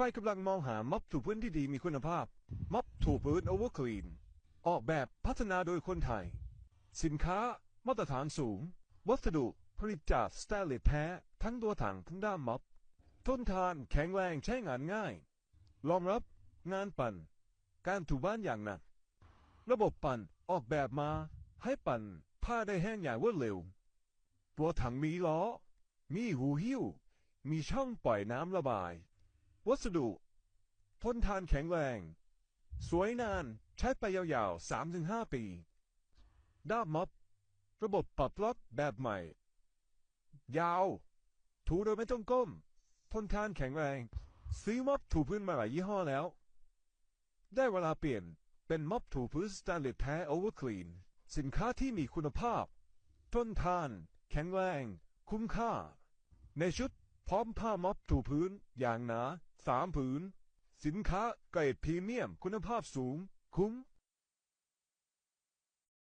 ใครกำลังมองหาม็อบถูพื้นที่ดีมีคุณภาพ ม็อบถูพื้นโอเวอร์คลีน ออกแบบพัฒนาโดยคนไทย สินค้ามาตรฐานสูง วัสดุผลิตจากสแตนเลสแท้ ทั้งตัวถังทั้งด้ามม็อบ ทนทานแข็งแรงใช้งานง่าย รองรับงานปั่น การถูบ้านอย่างหนัก ระบบปั่นออกแบบมาให้ปั่นผ้าได้แห้งอย่างรวดเร็ว ตัวถังมีล้อ มีหูหิ้ว มีช่องปล่อยน้ำระบาย วัสดุ ทนทานแข็งแรง สวยนาน ใช้ไปยาวๆ 3-5 ปี ด้ามม็อบระบบปรับล็อกแบบใหม่ ยาว ถูโดยไม่ต้องก้ม ทนทานแข็งแรง ซื้อม็อบถูพื้นมาหลายยี่ห้อแล้ว ได้เวลาเปลี่ยนเป็นม็อบถูพื้นสแตนเลสแท้โอเวอร์คลีน สินค้าที่มีคุณภาพ ทนทาน แข็งแรง คุ้มค่า ในชุดพร้อมผ้าม็อบถูพื้นอย่างหนา สามผืน สินค้าเกรดพรีเมียมคุณภาพสูง คุ้ม